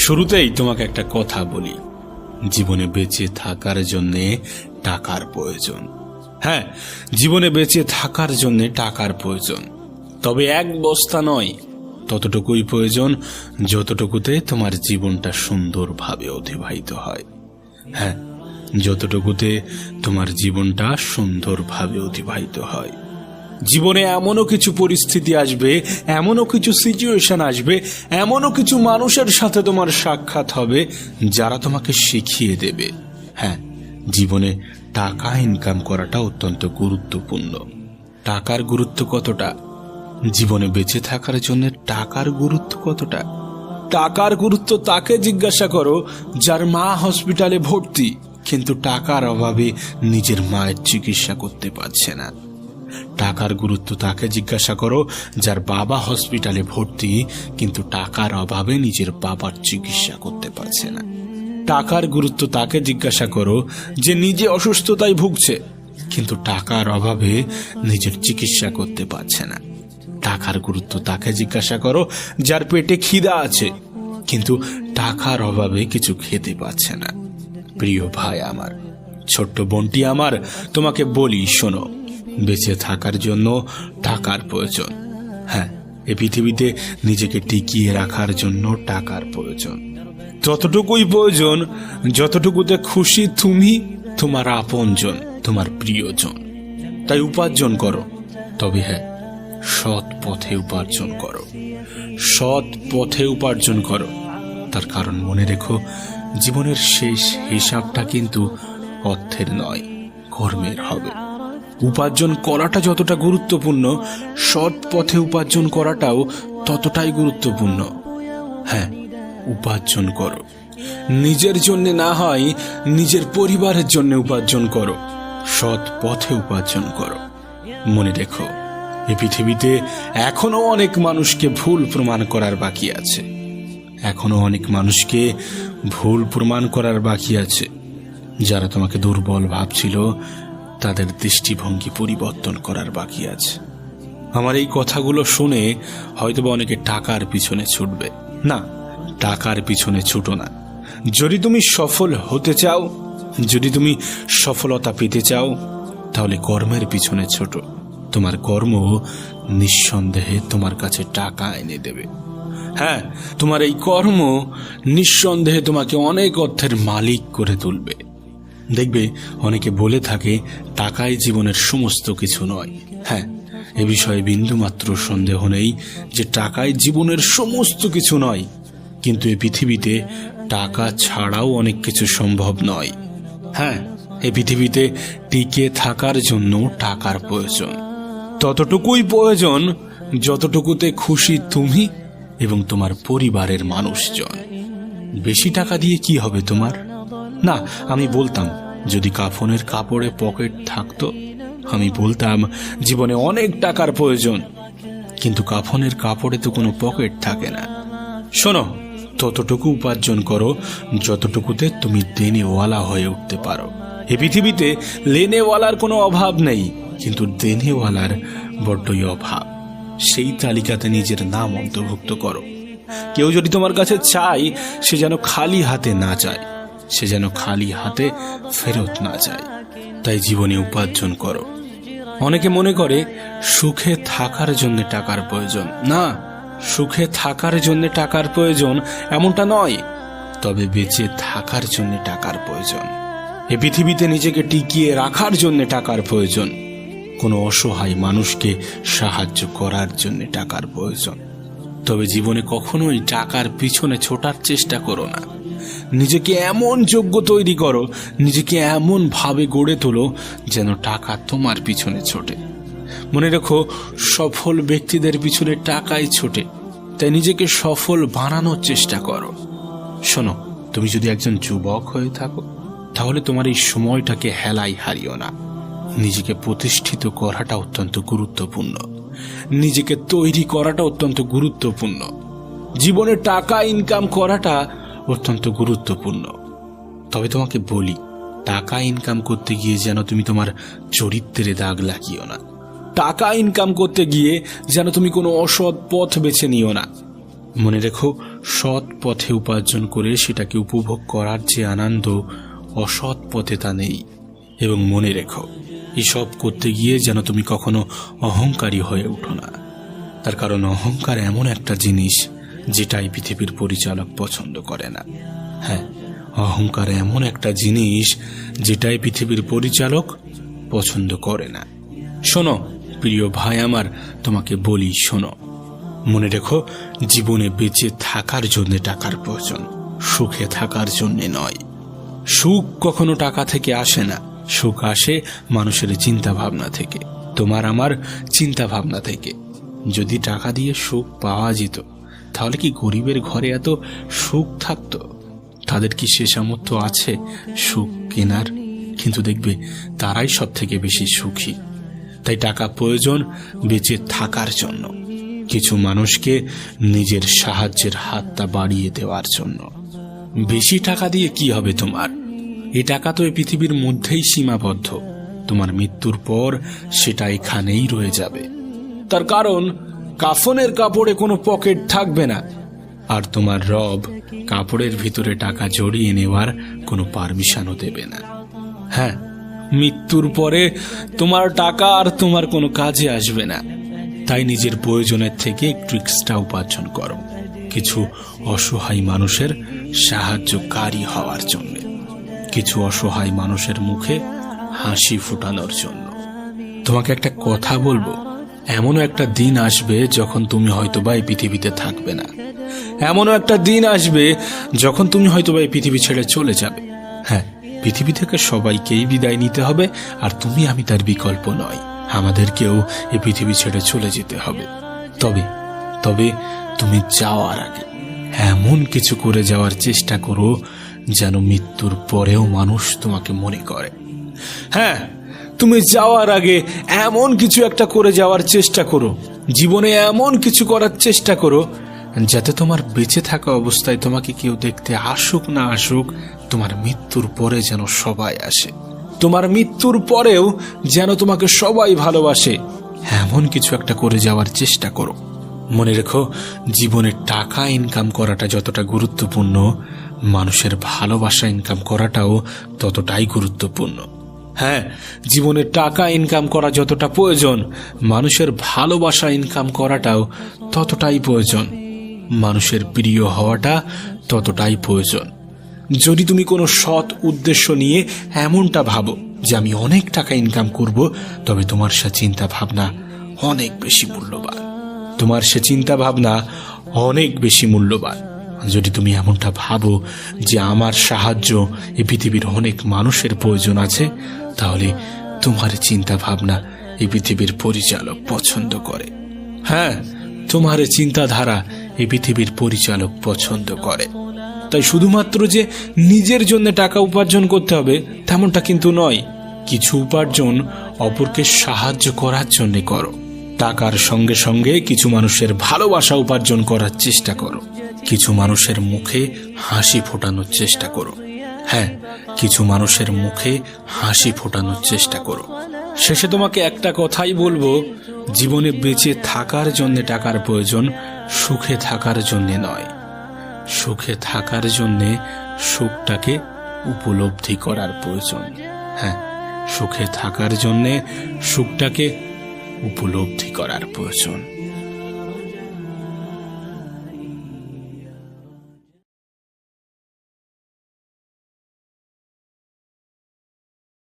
শুরুতেই তোমাকে একটা কথা বলি। জীবনে বেঁচে থাকার জন্যে টাকার প্রয়োজন। হ্যাঁ জীবনে বেঁচে থাকার জন্যে টাকার প্রয়োজন। তবে এক বস্তা নয়, ততটুকুই প্রয়োজন যতটুকুতে তোমার জীবনটা সুন্দরভাবে অতিবাহিত হয়। হ্যাঁ যতটুকুতে তোমার জীবনটা সুন্দরভাবে অতিবাহিত হয়। জীবনে এমনও কিছু পরিস্থিতি আসবে, এমনও কিছু সিচুয়েশন আসবে, এমনও কিছু মানুষের সাথে তোমার সাক্ষাৎ হবে, যারা তোমাকে শিখিয়ে দেবে। হ্যাঁ জীবনে টাকা ইনকাম করাটা অত্যন্ত গুরুত্বপূর্ণ। টাকার গুরুত্ব কতটা? জীবনে বেঁচে থাকার জন্য টাকার গুরুত্ব কতটা? টাকার গুরুত্ব তাকে জিজ্ঞাসা করো, যার মা হসপিটালে ভর্তি, কিন্তু টাকার অভাবে নিজের মায়ের চিকিৎসা করতে পারছে না। টাকার গুরুত্ব তাকে জিজ্ঞাসা করো, যার বাবা হসপিটালে ভর্তি, কিন্তু টাকার অভাবে নিজের বাবার চিকিৎসা করতে পারছে না। টাকার গুরুত্ব তাকে জিজ্ঞাসা করো যে নিজে অসুস্থতায় ভুগছে, কিন্তু টাকার অভাবে নিজের চিকিৎসা করতে পারছে না। টাকার গুরুত্ব তাকে জিজ্ঞাসা করো, যার পেটে খিদা আছে, কিন্তু টাকার অভাবে কিছু খেতে পাচ্ছে না। প্রিয় ভাই আমার, ছোট্ট বোনটি আমার, তোমাকে বলি শোনো বেঁচে থাকার জন্য টাকার প্রয়োজন। হ্যাঁ এ পৃথিবীতে নিজেকে টিকিয়ে রাখার জন্য টাকার প্রয়োজন। ততটুকুই প্রয়োজন, যতটুকুতে খুশি তুমি, তোমার আপনজন, তোমার প্রিয়জন। তাই উপার্জন করো। তবে হ্যাঁ সৎ পথে উপার্জন করো। সৎ পথে উপার্জন করো। তার কারণ মনে রেখো, জীবনের শেষ হিসাবটা কিন্তু অর্থের নয়, কর্মের হবে। উপার্জন করাটা যতটা গুরুত্বপূর্ণ, সৎ পথে উপার্জন করাটাও ততটাই গুরুত্বপূর্ণ। হ্যাঁ উপার্জন করো। নিজের জন্য না হয়, নিজের পরিবারের জন্য উপার্জন করো। সৎ পথে উপার্জন করো। মনে রেখো এই পৃথিবীতে এখনও অনেক মানুষকে ভুল প্রমাণ করার বাকি আছে। এখনও অনেক মানুষকে ভুল প্রমাণ করার বাকি আছে। যারা তোমাকে দুর্বল ভাবছিল তাদের দৃষ্টিভঙ্গি পরিবর্তন করার বাকি আছে। আমার এই কথাগুলো শুনে হয়তোবা অনেকে টাকার পিছনে ছুটবে। না, টাকার পিছনে ছুটো না। যদি তুমি সফল হতে চাও, যদি তুমি সফলতা পেতে চাও, তাহলে কর্মের পিছনে ছোট। তোমার কর্ম নিঃসন্দেহে তোমার কাছে টাকা এনে দেবে। হ্যাঁ তোমার এই কর্ম নিঃসন্দেহে তোমাকে অনেক অর্থের মালিক করে তুলবে। দেখবে অনেকে বলে থাকে, টাকাই জীবনের সমস্ত কিছু নয়। হ্যাঁ এ বিষয়ে বিন্দুমাত্র সন্দেহ নেই যে টাকাই জীবনের সমস্ত কিছু নয়। কিন্তু এই পৃথিবীতে টাকা ছাড়াও অনেক কিছু সম্ভব নয়। হ্যাঁ এই পৃথিবীতে টিকে থাকার জন্য টাকার প্রয়োজন। ততটুকুই প্রয়োজন যতটুকুতে খুশি তুমি এবং তোমার পরিবারের মানুষজন। বেশি টাকা দিয়ে কি হবে তোমার? না, আমি বলতাম, যদি কাফনের কাপড়ে পকেট থাকতো, আমি বলতাম, জীবনে অনেক টাকার প্রয়োজন। কিন্তু কাফনের কাপড়ে তো কোনো পকেট থাকে না। শোনো, ততটুকু উপার্জন করো, যতটুকুতে তুমি দেনেওয়ালা হয়ে উঠতে পারো। এ পৃথিবীতে লেনেওয়ালার কোনো অভাব নেই, কিন্তু দেনেওয়ালার বড্ডই অভাব। সেই তালিকাতে নিজের নাম অন্তর্ভুক্ত করো। কেউ যদি তোমার কাছে চাই সে যেন খালি হাতে না যায় সে যেন খালি হাতে ফেরত না যায়। তাই জীবনে উপার্জন করো। অনেকে মনে করে, সুখে থাকার জন্য টাকার প্রয়োজন। না, সুখে থাকার জন্য টাকার প্রয়োজন এমনটা নয়, তবে বেঁচে থাকার জন্য টাকার প্রয়োজন। এ পৃথিবীতে নিজেকে টিকিয়ে রাখার জন্য টাকার প্রয়োজন। কোনো অসহায় মানুষকে সাহায্য করার জন্য টাকার প্রয়োজন। তবে জীবনে কখনোই টাকার পিছনে ছোটার চেষ্টা করো না। নিজেকে এমন যোগ্য তৈরি করো, নিজেকে এমন ভাবে গড়ে তোলো যেন টাকা তোমার পিছনে ছোটে। মনে রেখো, সফল ব্যক্তিদের পিছনে টাকাই ছোটে, তাই নিজেকে সফল বানানোর চেষ্টা করো। শোনো, তুমি যদি একজন যুবক হয়ে থাকো, তাহলে তোমার এই সময়টাকে হেলাই হারিও না। নিজেকে প্রতিষ্ঠিত করাটা অত্যন্ত গুরুত্বপূর্ণ। নিজেকে তৈরি করাটা অত্যন্ত গুরুত্বপূর্ণ। জীবনে টাকা ইনকাম করাটা অত্যন্ত গুরুত্বপূর্ণ। তবে তোমাকে বলি, টাকা ইনকাম করতে গিয়ে যেন তুমি তোমার চরিত্রে দাগ লাগিও না। টাকা ইনকাম করতে গিয়ে যেন তুমি কোনো অসৎ পথ বেছে নিও না। মনে রেখো, সৎ পথে উপার্জন করে সেটাকে উপভোগ করার যে আনন্দ, অসৎ পথে তা নেই। এবং মনে রেখো, এসব করতে গিয়ে যেন তুমি কখনো অহংকারী হয়ে উঠো না। তার কারণ অহংকার এমন একটা জিনিস যেটা এই পৃথিবীর পরিচালক পছন্দ করে না। হ্যাঁ অহংকার এমন একটা জিনিস যেটাই পৃথিবীর পরিচালক পছন্দ করে না। শোনো, প্রিয় ভাই আমার, তোমাকে বলি শোনো। মনে রেখো, জীবনে বেঁচে থাকার জন্য টাকার প্রয়োজন, সুখে থাকার জন্য নয়। সুখ কখনো টাকা থেকে আসে না, সুখ আসে মানুষের চিন্তা ভাবনা থেকে, তোমার আমার চিন্তা ভাবনা থেকে। যদি টাকা দিয়ে সুখ পাওয়া যেত তাহলে কি গরিবের ঘরে এত সুখ থাকতো? তাদের কি সে সামর্থ্য আছে? সুখ কেনার? কিন্তু দেখবে তারাই সব থেকে বেশি সুখী। তাই টাকা প্রয়োজন বেঁচে থাকার জন্য। কিছু মানুষকে নিজের সাহায্যের হাতটা বাড়িয়ে দেওয়ার জন্য। বেশি টাকা দিয়ে কি হবে তোমার? এই টাকা তো এই পৃথিবীর মধ্যেই সীমাবদ্ধ। তোমার মৃত্যুর পর সেটা এখানেই রয়ে যাবে। তার কারণ কাফনের কাপড়ে কোনো পকেট থাকবে না। আর তোমার রব কাপড়ের ভিতরে টাকা জড়িয়ে নেওয়ার কোনো পারমিশনও দেবে না। হ্যাঁ মৃত্যুর পরে তোমার টাকা আর তোমার কোনো কাজে আসবে না। তাই নিজের প্রয়োজনের থেকে একটু এক্সট্রা উপার্জন করো। কিছু অসহায় মানুষের সাহায্যকারী হওয়ার জন্য। কিছু অসহায় মানুষের মুখে হাসি ফোটানোর জন্য। তোমাকে একটা কথা বলব? এমনও একটা দিন আসবে যখন তুমি হয়তো বা এই পৃথিবীতে থাকবে না। এমনও একটা দিন আসবে যখন তুমি হয়তো বা এই পৃথিবী ছেড়ে চলে যাবে। হ্যাঁ পৃথিবী থেকে সবাইকেই বিদায় নিতে হবে আর তুমি আমি তার বিকল্প নয় আমাদেরকেও এই পৃথিবী ছেড়ে চলে যেতে হবে। তবে তবে তুমি যাওয়ার আগে এমন কিছু করে যাওয়ার চেষ্টা করো যেন মৃত্যুর পরেও মানুষ তোমাকে মনে করে। হ্যাঁ তুমি যাওয়ার আগে এমন কিছু একটা করে যাওয়ার চেষ্টা করো। জীবনে এমন কিছু করার চেষ্টা করো, যাতে তোমার বেঁচে থাকা অবস্থায় তোমাকে কেউ দেখতে আসুক না আসুক, তোমার মৃত্যুর পরে যেন সবাই আসে। তোমার মৃত্যুর পরেও যেন তোমাকে সবাই ভালোবাসে। এমন কিছু একটা করে যাওয়ার চেষ্টা করো। মনে রেখো, জীবনে টাকা ইনকাম করাটা যতটা গুরুত্বপূর্ণ, মানুষের ভালোবাসা ইনকাম করাটাও ততটাই গুরুত্বপূর্ণ। হ্যাঁ জীবনে টাকা ইনকাম করা যতটা প্রয়োজন, মানুষের ভালোবাসা ইনকাম করাটাও ততটাই প্রয়োজন। মানুষের প্রিয় হওয়াটা ততটাই প্রয়োজন। যদি তুমি কোনো সৎ উদ্দেশ্য নিয়ে এমনটা ভাবো যে আমি অনেক টাকা ইনকাম করব, তবে তোমার সে চিন্তা ভাবনা অনেক বেশি মূল্যবান। তোমার সে চিন্তা ভাবনা অনেক বেশি মূল্যবান। যদি তুমি এমনটা ভাবো যে আমার সাহায্য এই পৃথিবীর অনেক মানুষের প্রয়োজন আছে তাহলে তোমার চিন্তা ভাবনা এই পৃথিবীর পরিচালক পছন্দ করে। হ্যাঁ তোমার চিন্তাধারা এই পৃথিবীর পরিচালক পছন্দ করে। তাই শুধুমাত্র যে নিজের জন্য টাকা উপার্জন করতে হবে, তেমনটা কিন্তু নয়। কিছু উপার্জন অপরকে সাহায্য করার জন্য করো। টাকার সঙ্গে সঙ্গে কিছু মানুষের ভালোবাসা উপার্জন করার চেষ্টা করো। কিছু মানুষের মুখে হাসি ফোটানোর চেষ্টা করো। হ্যাঁ কিছু মানুষের মুখে হাসি ফোটানোর চেষ্টা করো। শেষে তোমাকে একটা কথাই বলব, জীবনে বেঁচে থাকার জন্য টাকার প্রয়োজন, সুখে থাকার জন্য নয়। সুখে থাকার জন্যে সুখটাকে উপলব্ধি করার প্রয়োজন। হ্যাঁ সুখে থাকার জন্যে সুখটাকে উপলব্ধি করার প্রয়োজন।